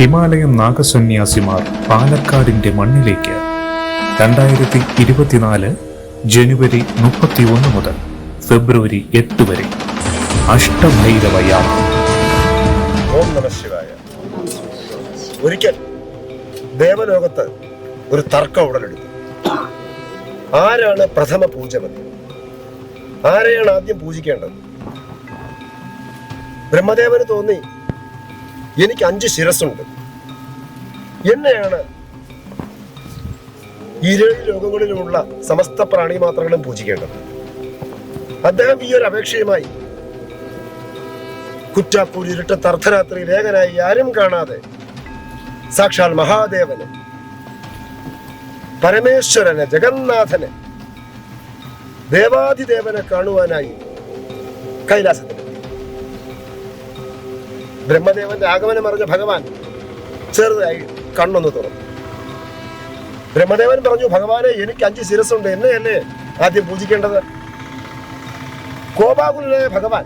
Himalayan നാഗസന്യാസിമാർ പാലക്കാടിന്റെ മണ്ണിലേക്ക് രണ്ടായിരത്തി ഇരുപത്തിനാല് ജനുവരി മുപ്പത്തി ഒന്ന് മുതൽ ഫെബ്രുവരി എട്ട് വരെ അഷ്ടഭൈരവ ഒരിക്കൽ ദേവലോകത്ത് ഒരു തർക്കം ഉടലെടുത്തു. ആരാണ് പ്രഥമ പൂജമതി ആരെയാണ് ആദ്യം പൂജിക്കേണ്ടത്? ബ്രഹ്മദേവന് തോന്നി എനിക്ക് അഞ്ച് ശിരസുണ്ട് എന്നെയാണ് ഇരേഴ് ലോകങ്ങളിലുമുള്ള സമസ്ത പ്രാണി മാത്രങ്ങളും പൂജിക്കേണ്ടത്. അദ്ദേഹം ഈ ഒരു അപേക്ഷയുമായി കുറ്റാപ്പൂർ ഇരുട്ടത്ത് അർദ്ധരാത്രിയിൽ ഏകനായി ആരും കാണാതെ സാക്ഷാൽ മഹാദേവന് പരമേശ്വരനെ ജഗന്നാഥനെ ദേവാദിദേവനെ കാണുവാനായി കൈലാസത്തിൽ ബ്രഹ്മദേവന്റെ ആഗമനം അറിഞ്ഞ ഭഗവാൻ ചെറുതായി കണ്ണൊന്ന് തുറന്നു. ബ്രഹ്മദേവൻ പറഞ്ഞു ഭഗവാനെ എനിക്ക് അഞ്ച് ശിരസ്സുണ്ട്. എന്നെയല്ലേ ആദ്യം പൂജിക്കേണ്ടത്? കോപാകുലനായ ഭഗവാൻ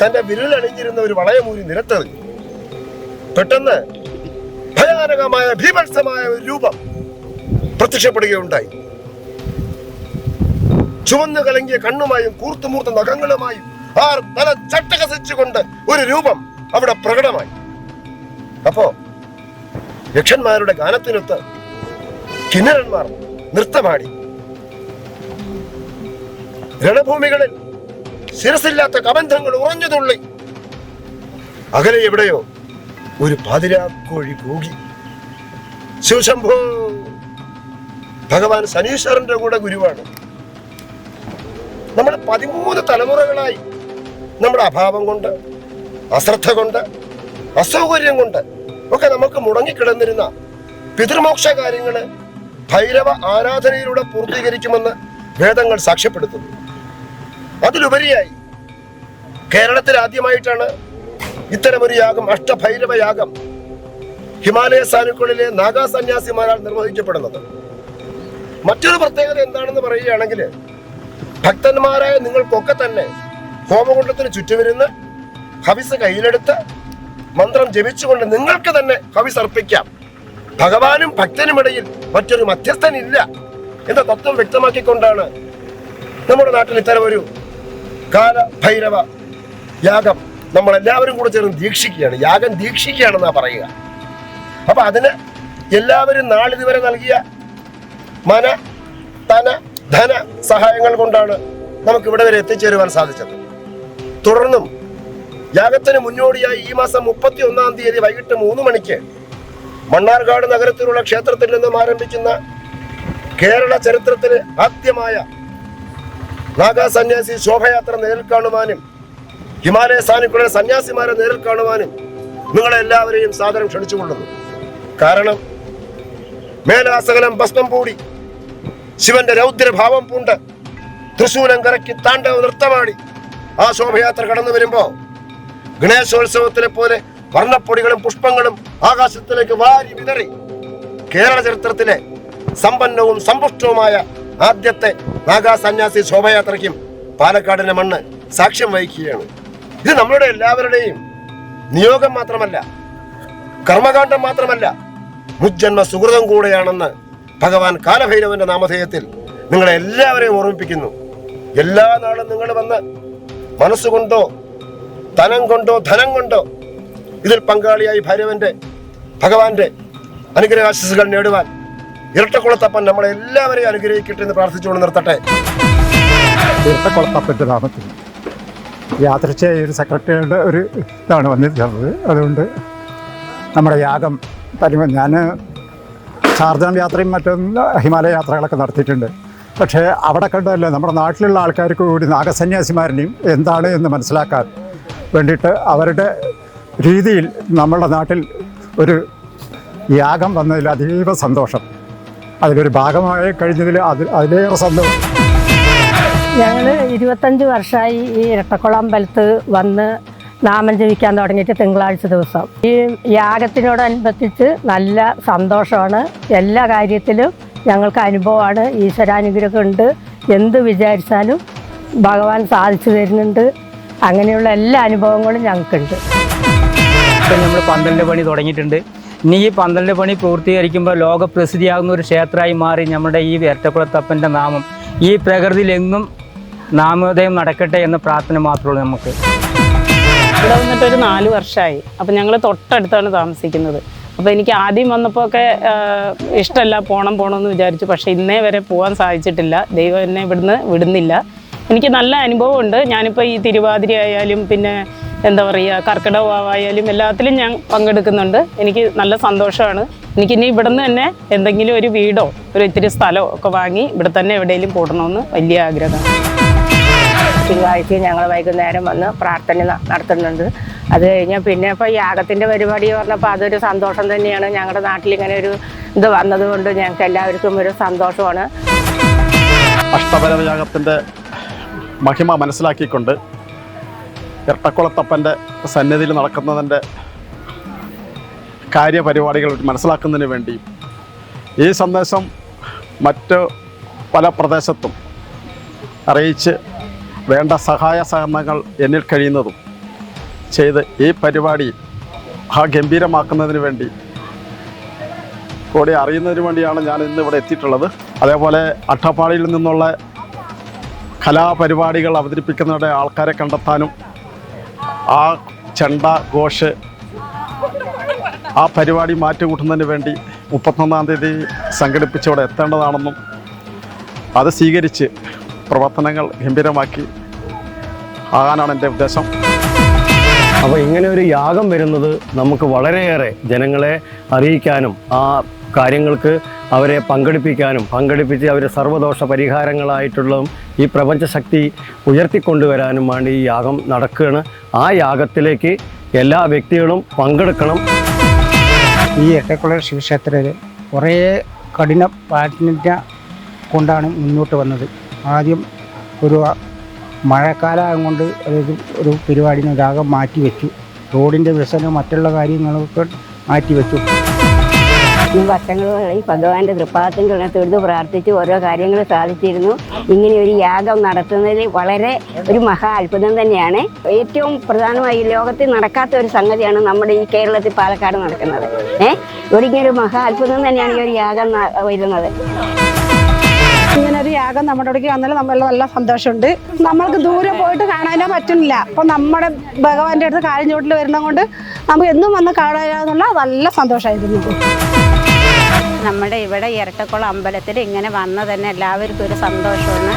തന്റെ വിരലിൽ അണിഞ്ഞിരുന്ന ഒരു വളയമൂരി നിരത്തെറിഞ്ഞു പെട്ടെന്ന് ഭയാനകമായ ഭീഭത്സമായ ഒരു രൂപം പ്രത്യക്ഷപ്പെടുകയുണ്ടായി. ചുവന്നു കലങ്ങിയ കണ്ണുമായും കൂർത്തുമൂർത്ത നഖങ്ങളുമായും ആർ തല ചട്ടകസിച്ചുകൊണ്ട് ഒരു രൂപം അവിടെ പ്രകടമായി. അപ്പോ യക്ഷന്മാരുടെ ഗാനത്തിനൊത്ത് കിന്നരന്മാർ നൃത്തമാടി. രണഭൂമികളിൽ ശിരസില്ലാത്ത കബന്ധങ്ങൾ ഉറഞ്ഞുതുള്ളി അകലെ എവിടെയോ ഒരു പാതിരാക്കോഴി കൂകി. ശിവശംഭോ ഭഗവാൻ ശനീശ്വരന്റെ കൂടെ ഗുരുവാണ്. നമ്മൾ പതിമൂന്ന് തലമുറകളായി നമ്മുടെ അഭാവം കൊണ്ട് അശ്രദ്ധ കൊണ്ട് അസൗകര്യം കൊണ്ട് ഒക്കെ നമുക്ക് മുടങ്ങിക്കിടന്നിരുന്ന പിതൃമോക്ഷ കാര്യങ്ങൾ ഭൈരവ ആരാധനയിലൂടെ പൂർത്തീകരിക്കുമെന്ന് വേദങ്ങൾ സാക്ഷ്യപ്പെടുത്തുന്നു. അതിലുപരിയായി കേരളത്തിൽ ആദ്യമായിട്ടാണ് ഇത്തരമൊരു യാഗം അഷ്ടഭൈരവ യാഗം ഹിമാലയ സാനുക്കളിലെ നാഗാ സന്യാസിമാരാൽ നിർവഹിക്കപ്പെടുന്നത്. മറ്റൊരു പ്രത്യേകത എന്താണെന്ന് പറയുകയാണെങ്കിൽ ഭക്തന്മാരായ നിങ്ങൾക്കൊക്കെ തന്നെ ഹോമകുണ്ടത്തിന് ചുറ്റുമിരുന്ന് ഹവിസ് കയ്യിലെടുത്ത് മന്ത്രം ജപിച്ചുകൊണ്ട് നിങ്ങൾക്ക് തന്നെ ഹവിസ് അർപ്പിക്കാം. ഭഗവാനും ഭക്തനുമിടയിൽ മറ്റൊരു മധ്യസ്ഥനില്ല എന്ന തത്വം വ്യക്തമാക്കിക്കൊണ്ടാണ് നമ്മുടെ നാട്ടിൽ ഇത്തരം ഒരു കാല ഭൈരവ യാഗം നമ്മൾ എല്ലാവരും കൂടെ ചേർന്ന് ദീക്ഷിക്കുകയാണ്. യാഗം ദീക്ഷിക്കുകയാണെന്നാ പറയുക. അപ്പൊ അതിന് എല്ലാവരും നാളിതുവരെ നൽകിയ മന തന ധന സഹായങ്ങൾ കൊണ്ടാണ് നമുക്ക് ഇവിടെ വരെ എത്തിച്ചേരുവാൻ സാധിച്ചത്. തുടർന്നും യാഗത്തിന് മുന്നോടിയായി ഈ മാസം മുപ്പത്തി ഒന്നാം തീയതി വൈകിട്ട് മൂന്ന് മണിക്ക് മണ്ണാർക്കാട് നഗരത്തിലുള്ള ക്ഷേത്രത്തിൽ നിന്നും ആരംഭിക്കുന്ന കേരള ചരിത്രത്തിലെ ആദ്യമായ നാഗാസന്യാസി ശോഭയാത്ര നേരിൽ കാണുവാനും ഹിമാലയ സാനുക്കളുടെ സന്യാസിമാരെ നേരിൽ കാണുവാനും നിങ്ങളെല്ലാവരെയും സാദരം ക്ഷണിച്ചുകൊള്ളുന്നു. കാരണം മേലാസകലം ഭസ്മം പൂടി ശിവന്റെ രൗദ്രഭാവം പൂണ്ട് തൃശൂലം കറക്കി താണ്ഡവ നൃത്തമാടി ആ ശോഭയാത്ര കടന്നു വരുമ്പോ ഗണേശോത്സവത്തിലെ പോലെ വർണപ്പൊടികളും പുഷ്പങ്ങളും ആകാശത്തിലേക്ക് വാരി വിതറി കേരള ചരിത്രത്തിലെ സമ്പന്നവും സമ്പുഷ്ടവുമായ ആദ്യത്തെ നാഗാ സന്യാസി ശോഭയാത്രയ്ക്കും പാലക്കാടിന്റെ മണ്ണ് സാക്ഷ്യം വഹിക്കുകയാണ്. ഇത് നമ്മളുടെ എല്ലാവരുടെയും നിയോഗം മാത്രമല്ല കർമ്മകാന്ഡം മാത്രമല്ല മുജ്ജന്മ സുഹൃതം കൂടെയാണെന്ന് ഭഗവാൻ കാലഭൈരവന്റെ നാമധേയത്തിൽ നിങ്ങളെ എല്ലാവരെയും ഓർമ്മിപ്പിക്കുന്നു. എല്ലാ നാളും നിങ്ങൾ വന്ന് മനസ്സുകൊണ്ടോ ധനം കൊണ്ടോ ധനം കൊണ്ടോ. ഇതിൽ പങ്കാളിയായി ഭൈരവന്റെ ഭഗവാന്റെ അനുഗ്രഹാശിസുകൾ നേടുവാൻ ഇരട്ടക്കുളത്തപ്പൻ നമ്മളെ എല്ലാവരെയും അനുഗ്രഹിക്കട്ടെ എന്ന് പ്രാർത്ഥിച്ചുകൊണ്ട് നിർത്തട്ടെ. ഇരട്ടക്കുളത്തപ്പന്റെ നാമത്തിൽ യാദൃച്ഛയായ ഒരു സെക്രട്ടറിയുടെ ഒരു ഇതാണ് വന്നിട്ടുള്ളത്. അതുകൊണ്ട് നമ്മുടെ യാഗം തരുമ്പോൾ ഞാൻ ചാർജാം യാത്രയും മറ്റൊന്ന് ഹിമാലയ യാത്രകളൊക്കെ നടത്തിയിട്ടുണ്ട്. പക്ഷേ അവിടെ കണ്ടതല്ലേ നമ്മുടെ നാട്ടിലുള്ള ആൾക്കാർക്ക് കൂടി നാഗസന്യാസിമാരനെയും എന്താണ് എന്ന് മനസ്സിലാക്കാൻ വേണ്ടിയിട്ട് അവരുടെ രീതിയിൽ നമ്മളുടെ നാട്ടിൽ ഒരു യാഗം വന്നതിൽ അതീവ സന്തോഷം. അതിലൊരു ഭാഗമായി കഴിഞ്ഞതിൽ അതിൽ അതിലേറെ സന്തോഷം. ഞങ്ങൾ ഇരുപത്തഞ്ച് വർഷമായി ഈ ഇരട്ടക്കുളം അമ്പലത്ത് വന്ന് നാമം ജപിക്കാൻ തുടങ്ങിയിട്ട് തിങ്കളാഴ്ച ദിവസം. ഈ യാഗത്തിനോടനുബന്ധിച്ച് നല്ല സന്തോഷമാണ്. എല്ലാ കാര്യത്തിലും ഞങ്ങൾക്ക് അനുഭവമാണ്. ഈശ്വരാനുഗ്രഹം ഉണ്ട്. എന്ത് വിചാരിച്ചാലും ഭഗവാൻ സാധിച്ചു തരുന്നുണ്ട്. അങ്ങനെയുള്ള എല്ലാ അനുഭവങ്ങളും ഞങ്ങൾക്കുണ്ട്. ഇപ്പം നമ്മൾ പന്തലിന്റെ പണി തുടങ്ങിയിട്ടുണ്ട്. ഇനി ഈ പന്ത്രണ്ട് പണി പൂർത്തീകരിക്കുമ്പോൾ ലോകപ്രസിദ്ധിയാകുന്ന ഒരു ക്ഷേത്രമായി മാറി നമ്മുടെ ഈ വേറ്റക്കുളത്തപ്പന്റെ നാമം. ഈ പ്രകൃതിയിലെങ്ങും നാമോദയം നടക്കട്ടെ എന്ന പ്രാർത്ഥന മാത്രമേ ഉള്ളൂ നമുക്ക്. ഇവിടെ വന്നിട്ട് ഒരു നാല് വർഷമായി. അപ്പം ഞങ്ങൾ തൊട്ടടുത്താണ് താമസിക്കുന്നത്. അപ്പോൾ എനിക്ക് ആദ്യം വന്നപ്പോൾ ഒക്കെ ഇഷ്ടമല്ല പോണം പോകണം പോകണമെന്ന് വിചാരിച്ചു. പക്ഷേ ഇന്നേ വരെ പോകാൻ സാധിച്ചിട്ടില്ല. ദൈവം എന്നെ ഇവിടുന്ന് വിടുന്നില്ല. എനിക്ക് നല്ല അനുഭവമുണ്ട്. ഞാനിപ്പോൾ ഈ തിരുവാതിര ആയാലും പിന്നെ എന്താ പറയുക കർക്കിടകവാവായാലും എല്ലാത്തിലും ഞാൻ പങ്കെടുക്കുന്നുണ്ട്. എനിക്ക് നല്ല സന്തോഷമാണ്. എനിക്കിനി ഇവിടുന്ന് തന്നെ എന്തെങ്കിലും ഒരു വീടോ ഒരു ഇത്തിരി സ്ഥലമോ ഒക്കെ വാങ്ങി ഇവിടെ തന്നെ എവിടെയെങ്കിലും കൂടണമെന്ന് വലിയ ആഗ്രഹമാണ്. തിങ്കളാഴ്ച ഞങ്ങൾ വൈകുന്നേരം വന്ന് പ്രാർത്ഥന നടത്തുന്നുണ്ട്. അത് കഴിഞ്ഞാൽ പിന്നെ ഇപ്പോൾ യാഗത്തിന്റെ പരിപാടി പറഞ്ഞപ്പോൾ അതൊരു സന്തോഷം തന്നെയാണ്. ഞങ്ങളുടെ നാട്ടിൽ ഇങ്ങനെ ഒരു ഇത് വന്നതുകൊണ്ട് ഞങ്ങൾക്ക് എല്ലാവർക്കും ഒരു സന്തോഷമാണ്. അഷ്ടഭരതയാഗത്തിന്റെ മഹിമ മനസ്സിലാക്കിക്കൊണ്ട് ഇരട്ടക്കുളത്തപ്പന്റെ സന്നിധിയിൽ നടക്കുന്നതിന്റെ കാര്യപരിപാടികൾ മനസ്സിലാക്കുന്നതിന് വേണ്ടി ഈ സന്ദേശം മറ്റ് പല പ്രദേശത്തും അറിയിച്ച് വേണ്ട സഹായ സഹകരണങ്ങൾ എന്നിൽ കഴിയുന്നതും ചെയ്ത് ഈ പരിപാടി ആ ഗംഭീരമാക്കുന്നതിന് വേണ്ടി കൂടി അറിയുന്നതിന് വേണ്ടിയാണ് ഞാൻ ഇന്ന് ഇവിടെ എത്തിയിട്ടുള്ളത്. അതേപോലെ അട്ടപ്പാടിയിൽ നിന്നുള്ള കലാപരിപാടികൾ അവതരിപ്പിക്കുന്നവരുടെ ആൾക്കാരെ കണ്ടെത്താനും ആ ചെണ്ട ഘോഷ് ആ പരിപാടി മാറ്റുകൂട്ടുന്നതിന് വേണ്ടി മുപ്പത്തൊന്നാം തീയതി സംഘടിപ്പിച്ചവിടെ എത്തേണ്ടതാണെന്നും അത് സ്വീകരിച്ച് പ്രവർത്തനങ്ങൾ ഗംഭീരമാക്കി ആകാനാണ് എന്റെ ഉദ്ദേശം. അപ്പോൾ ഇങ്ങനെ ഒരു യാഗം വരുന്നത് നമുക്ക് വളരെയേറെ ജനങ്ങളെ അറിയിക്കാനും ആ കാര്യങ്ങൾക്ക് അവരെ പങ്കെടുപ്പിക്കാനും പങ്കെടുപ്പിച്ച് അവരെ സർവദോഷ പരിഹാരങ്ങളായിട്ടുള്ളതും ഈ പ്രപഞ്ചശക്തി ഉയർത്തിക്കൊണ്ടുവരാനും വേണ്ടി ഈ യാഗം നടക്കുകയാണ്. ആ യാഗത്തിലേക്ക് എല്ലാ വ്യക്തികളും പങ്കെടുക്കണം. ഈ എക്കക്കുള ശിവക്ഷേത്രത്തിൽ കുറേ കഠിന പാഠ്യ കൊണ്ടാണ് മുന്നോട്ട് വന്നത്. ആദ്യം ഒരു മഴക്കാലം കൊണ്ട് ഒരു പരിപാടിയിൽ രാഗം മാറ്റി വെച്ചു റോഡിന്റെ വികസനം മറ്റുള്ള കാര്യങ്ങളൊക്കെ മാറ്റി വെച്ചു. ഈ വർഷങ്ങളായി ഭഗവാന്റെ തൃപ്പാദത്തിൽ തൊഴുതു പ്രാർത്ഥിച്ച് ഓരോ കാര്യങ്ങൾ സാധിച്ചിരുന്നു. ഇങ്ങനെ ഒരു യാഗം നടത്തുന്നതിൽ വളരെ ഒരു മഹാ അത്ഭുതം തന്നെയാണ്. ഏറ്റവും പ്രധാനമായി ലോകത്തിൽ നടക്കാത്ത ഒരു സംഗതിയാണ് നമ്മുടെ ഈ കേരളത്തിൽ പാലക്കാട് നടക്കുന്നത്. ഏഹ് ഒരിക്കലും ഒരു മഹാ അത്ഭുതം തന്നെയാണ് ഈ ഒരു യാഗം വരുന്നത്. ഇങ്ങനെ നമ്മുടെ ഇടയ്ക്ക് വന്നാൽ നമ്മൾ നല്ല സന്തോഷമുണ്ട്. നമ്മൾക്ക് ദൂരെ പോയിട്ട് കാണാനേ പറ്റുന്നില്ല. അപ്പോൾ നമ്മുടെ ഭഗവാന്റെ അടുത്ത് കാര്യം ചുവട്ടിൽ വരുന്നത് കൊണ്ട് നമുക്ക് എന്നും വന്ന് കാണാനുള്ള നല്ല സന്തോഷമായിരുന്നു. നമ്മുടെ ഇവിടെ ഇരട്ടക്കുളം അമ്പലത്തിൽ ഇങ്ങനെ വന്ന തന്നെ എല്ലാവർക്കും ഒരു സന്തോഷമാണ്.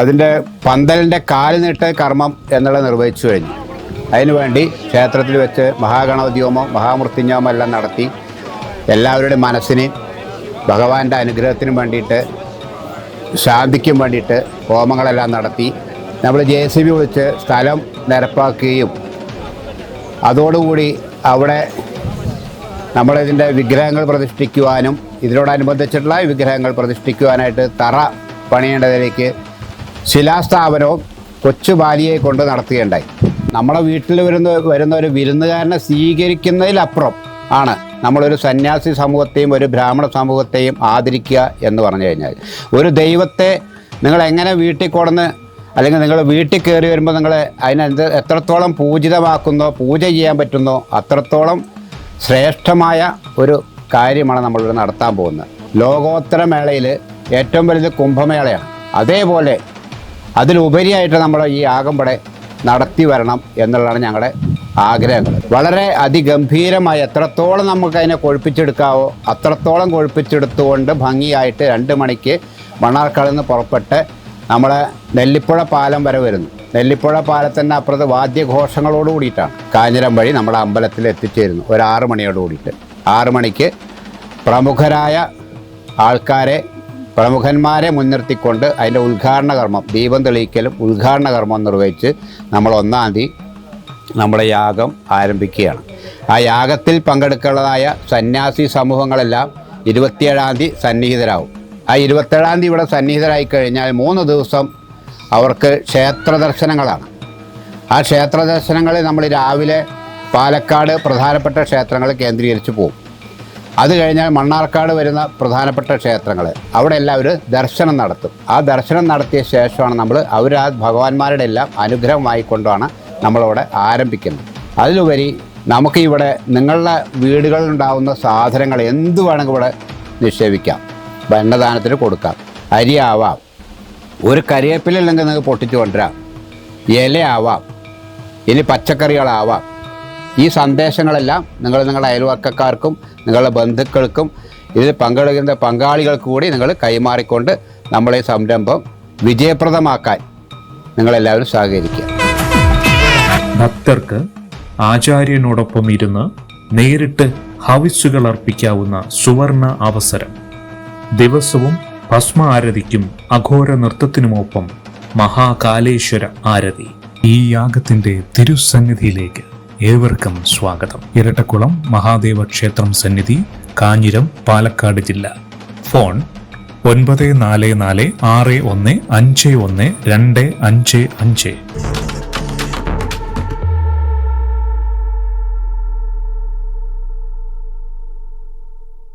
അതിന്റെ പന്തലിന്റെ കാൽ നീട്ട് കർമ്മം എന്നുള്ളത് നിർവഹിച്ചു കഴിഞ്ഞു. അതിനുവേണ്ടി ക്ഷേത്രത്തിൽ വെച്ച് മഹാഗണപതിയോമോ മഹാമൃത്യുഞ്ജോമോ എല്ലാം നടത്തി. എല്ലാവരുടെ മനസ്സിന് ഭഗവാന്റെ അനുഗ്രഹത്തിനും വേണ്ടിയിട്ട് ശാന്തിക്കും വേണ്ടിയിട്ട് ഹോമങ്ങളെല്ലാം നടത്തി. നമ്മൾ ജെ സി ബി വിളിച്ച് സ്ഥലം നിരപ്പാക്കുകയും അതോടുകൂടി അവിടെ നമ്മളിതിന്റെ വിഗ്രഹങ്ങൾ പ്രതിഷ്ഠിക്കുവാനും ഇതിനോടനുബന്ധിച്ചിട്ടുള്ള വിഗ്രഹങ്ങൾ പ്രതിഷ്ഠിക്കുവാനായിട്ട് തറ പണിയേണ്ടതിലേക്ക് ശിലാസ്ഥാപനവും കൊച്ചു ബാലിയെ കൊണ്ട് നടത്തുകയുണ്ടായി. നമ്മുടെ വീട്ടിൽ വരുന്ന വരുന്ന ഒരു വിരുന്നുകാരനെ സ്വീകരിക്കുന്നതിലപ്പുറം ആണ് നമ്മളൊരു സന്യാസി സമൂഹത്തെയും ഒരു ബ്രാഹ്മണ സമൂഹത്തെയും ആദരിക്കുക എന്ന് പറഞ്ഞു കഴിഞ്ഞാൽ ഒരു ദൈവത്തെ നിങ്ങൾ എങ്ങനെ വീട്ടിൽ കൊടന്ന് അല്ലെങ്കിൽ നിങ്ങൾ വീട്ടിൽ കയറി വരുമ്പോൾ നിങ്ങൾ അതിനെന്ത് എത്രത്തോളം പൂജിതമാക്കുന്നോ പൂജ ചെയ്യാൻ പറ്റുന്നോ അത്രത്തോളം ശ്രേഷ്ഠമായ ഒരു കാര്യമാണ് നമ്മളിവിടെ നടത്താൻ പോകുന്നത്. ലോകോത്തര മേളയിൽ ഏറ്റവും വലുത് കുംഭമേളയാണ്. അതേപോലെ അതിലുപരിയായിട്ട് നമ്മൾ ഈ ആകമ്പടെ നടത്തി വരണം എന്നുള്ളതാണ് ഞങ്ങളുടെ ആഗ്രഹങ്ങൾ. വളരെ അതിഗംഭീരമായി എത്രത്തോളം നമുക്ക് അതിനെ കൊഴുപ്പിച്ചെടുക്കാവോ അത്രത്തോളം കൊഴുപ്പിച്ചെടുത്തുകൊണ്ട് ഭംഗിയായിട്ട് രണ്ട് മണിക്ക് മണ്ണാർക്കാട് നിന്ന് പുറപ്പെട്ട് നമ്മളെ നെല്ലിപ്പുഴ പാലം വരെ വരുന്നു. നെല്ലിപ്പുഴ പാലത്തിന്റെ അപ്പുറത്ത് വാദ്യഘോഷങ്ങളോട് കൂടിയിട്ടാണ്. കാഞ്ഞിരം വഴി നമ്മുടെ അമ്പലത്തിൽ എത്തിച്ചേരുന്നു ഒരു ആറ് മണിയോട് കൂടിയിട്ട്. ആറ് മണിക്ക് പ്രമുഖരായ ആൾക്കാരെ പ്രമുഖന്മാരെ മുൻനിർത്തിക്കൊണ്ട് അതിന്റെ ഉദ്ഘാടന കർമ്മം ദീപം തെളിയിക്കലും ഉദ്ഘാടന കർമ്മം നിർവഹിച്ച് നമ്മൾ ഒന്നാം തീയതി നമ്മുടെ യാഗം ആരംഭിക്കുകയാണ്. ആ യാഗത്തിൽ പങ്കെടുക്കുന്നതായ സന്യാസി സമൂഹങ്ങളെല്ലാം ഇരുപത്തിയേഴാം തീയതി സന്നിഹിതരാകും. ആ ഇരുപത്തേഴാം തീയതി ഇവിടെ സന്നിഹിതരായി കഴിഞ്ഞാൽ മൂന്ന് ദിവസം അവർക്ക് ക്ഷേത്ര ദർശനങ്ങളാണ്. ആ ക്ഷേത്ര ദർശനങ്ങളിൽ നമ്മൾ രാവിലെ പാലക്കാട് പ്രധാനപ്പെട്ട ക്ഷേത്രങ്ങൾ കേന്ദ്രീകരിച്ച് പോകും. അത് കഴിഞ്ഞാൽ മണ്ണാർക്കാട് വരുന്ന പ്രധാനപ്പെട്ട ക്ഷേത്രങ്ങൾ. അവിടെ എല്ലാം ഒരു ദർശനം നടത്തും. ആ ദർശനം നടത്തിയ ശേഷമാണ് നമ്മൾ അവർ ആ ഭഗവാന്മാരുടെ എല്ലാം അനുഗ്രഹം വാങ്ങിക്കൊണ്ടാണ് നമ്മളവിടെ ആരംഭിക്കുന്നത്. അതിലുപരി നമുക്ക് ഇവിടെ നിങ്ങളുടെ വീടുകളിൽ ഉണ്ടാകുന്ന സാധനങ്ങൾ എന്ത് വേണമെങ്കിൽ ഇവിടെ നിക്ഷേപിക്കാം. ഭരണദാനത്തിന് കൊടുക്കാം. അരി ആവാം ഒരു കരിവേപ്പില അല്ലെങ്കിൽ നിങ്ങൾക്ക് പൊട്ടിച്ചു കൊണ്ടുവരാം. ഇല ആവാം ഇനി പച്ചക്കറികളാവാം. ഈ സന്ദേശങ്ങളെല്ലാം നിങ്ങൾ നിങ്ങളുടെ അയൽവക്കക്കാർക്കും നിങ്ങളുടെ ബന്ധുക്കൾക്കും ഇതിൽ പങ്കെടുക്കുന്ന പങ്കാളികൾക്ക് കൂടി നിങ്ങൾ കൈമാറിക്കൊണ്ട് നമ്മളെ സംരംഭം വിജയപ്രദമാക്കാൻ നിങ്ങളെല്ലാവരും സഹകരിക്കുക. ഭക്തർക്ക് ആചാര്യനോടൊപ്പം ഇരുന്ന് നേരിട്ട് ഹവിസ്സുകൾ അർപ്പിക്കാവുന്ന സുവർണ അവസരം. ദിവസവും ഭസ്മ ആരതിക്കും അഘോര നൃത്തത്തിനുമൊപ്പം മഹാകാലേശ്വര ആരതി. ഈ യാഗത്തിന്റെ തിരുസന്നിധിയിലേക്ക് ഏവർക്കും സ്വാഗതം. ഇരട്ടക്കുളം മഹാദേവ ക്ഷേത്രം സന്നിധി കാഞ്ഞിരം പാലക്കാട് ജില്ല. ഫോൺ ഒൻപത് നാല് നാല് ആറ് ഒന്ന് അഞ്ച് ഒന്ന് രണ്ട് അഞ്ച് അഞ്ച്.